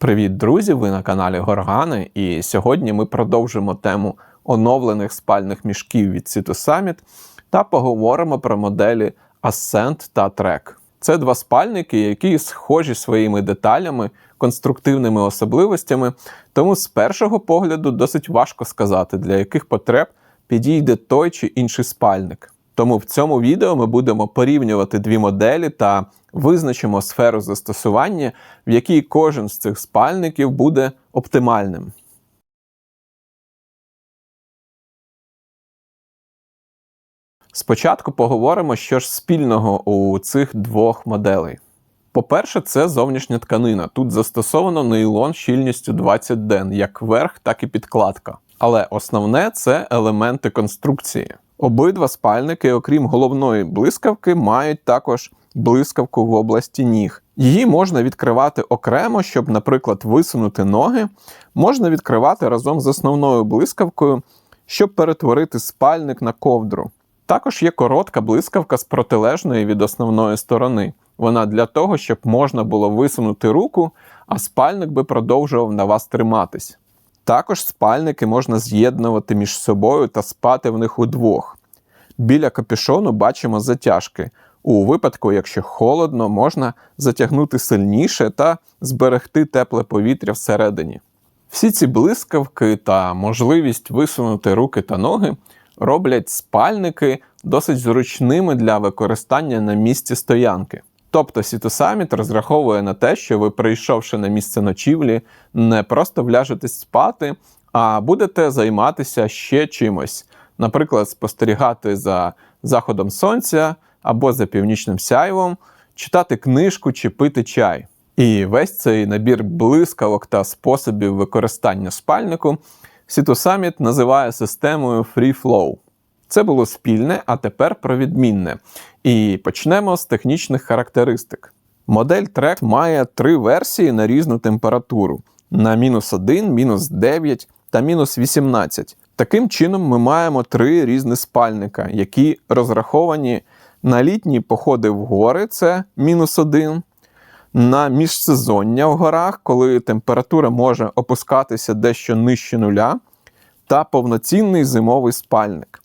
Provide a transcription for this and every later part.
Привіт, друзі! Ви на каналі Горгани, і сьогодні ми продовжимо тему оновлених спальних мішків від Cito Summit та поговоримо про моделі Ascent та Trek. Це два спальники, які схожі своїми деталями, конструктивними особливостями, тому з першого погляду досить важко сказати, для яких потреб підійде той чи інший спальник. Тому в цьому відео ми будемо порівнювати дві моделі та визначимо сферу застосування, в якій кожен з цих спальників буде оптимальним. Спочатку поговоримо, що ж спільного у цих двох моделей. По-перше, це зовнішня тканина. Тут застосовано нейлон щільністю 20 ден, як верх, так і підкладка. Але основне це елементи конструкції. Обидва спальники, окрім головної блискавки, мають також блискавку в області ніг. Її можна відкривати окремо, щоб, наприклад, висунути ноги, можна відкривати разом з основною блискавкою, щоб перетворити спальник на ковдру. Також є коротка блискавка з протилежної від основної сторони. Вона для того, щоб можна було висунути руку, а спальник би продовжував на вас триматись. Також спальники можна з'єднувати між собою та спати в них удвох. Біля капюшону бачимо затяжки. У випадку, якщо холодно, можна затягнути сильніше та зберегти тепле повітря всередині. Всі ці блискавки та можливість висунути руки та ноги роблять спальники досить зручними для використання на місці стоянки. Тобто Сітосаміт розраховує на те, що ви, прийшовши на місце ночівлі, не просто вляжетесь спати, а будете займатися ще чимось, наприклад, спостерігати за заходом сонця або за північним сяйвом, читати книжку чи пити чай. І весь цей набір блискавок та способів використання спальнику Сітосаміт називає системою Free Flow. Це було спільне, а тепер про відмінне. І почнемо з технічних характеристик. Модель Trek має три версії на різну температуру: на мінус 1, мінус 9 та мінус 18. Таким чином, ми маємо три різні спальника, які розраховані на літні походи в гори, це мінус 1, на міжсезоння в горах, коли температура може опускатися дещо нижче нуля, та повноцінний зимовий спальник.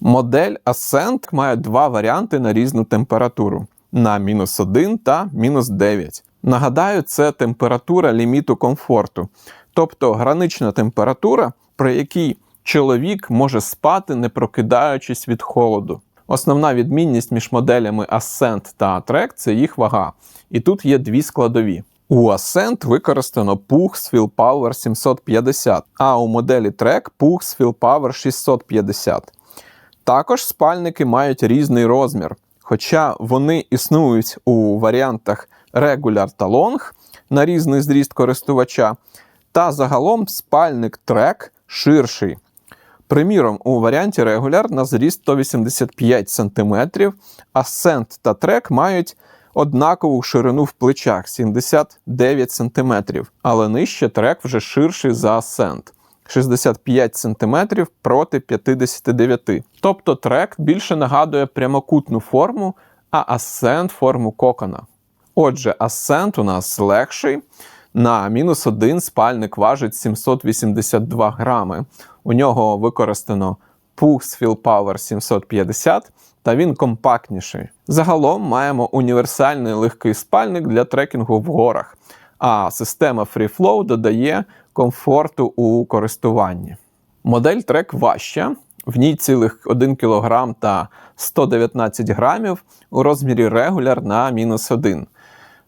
Модель Ascent має два варіанти на різну температуру на мінус 1 та мінус 9. Нагадаю, це температура ліміту комфорту, тобто гранична температура, при якій чоловік може спати, не прокидаючись від холоду. Основна відмінність між моделями Ascent та Trek – це їх вага. І тут є дві складові. У Ascent використано пух з Power 750, а у моделі Trek пух з Power 650. Також спальники мають різний розмір, хоча вони існують у варіантах Regular та Long на різний зріст користувача, та загалом спальник Trek ширший. Приміром, у варіанті Regular на зріст 185 см, Ascent та Trek мають однакову ширину в плечах 79 см, але нижче Trek вже ширший за Ascent. 65 см проти 59 Тобто трек більше нагадує прямокутну форму, а Ascent форму кокона. Отже, Ascent у нас легший. На мінус 1 спальник важить 782 грами. У нього використано пух з Power 750, та він компактніший. Загалом маємо універсальний легкий спальник для трекінгу в горах, а система FreeFlow додає комфорту у користуванні. Модель Trek важча, в ній цілих 1 кг та 119 грамів у розмірі регуляр на мінус 1.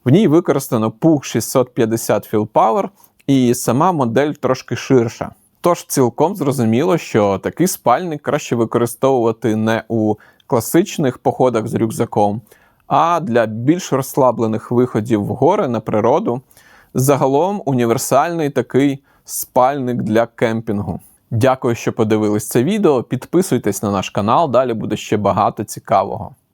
В ній використано пух 650 Power і сама модель трошки ширша. Тож цілком зрозуміло, що такий спальник краще використовувати не у класичних походах з рюкзаком, а для більш розслаблених виходів в гори на природу. Загалом універсальний такий спальник для кемпінгу. Дякую, що подивились це відео. Підписуйтесь на наш канал, далі буде ще багато цікавого.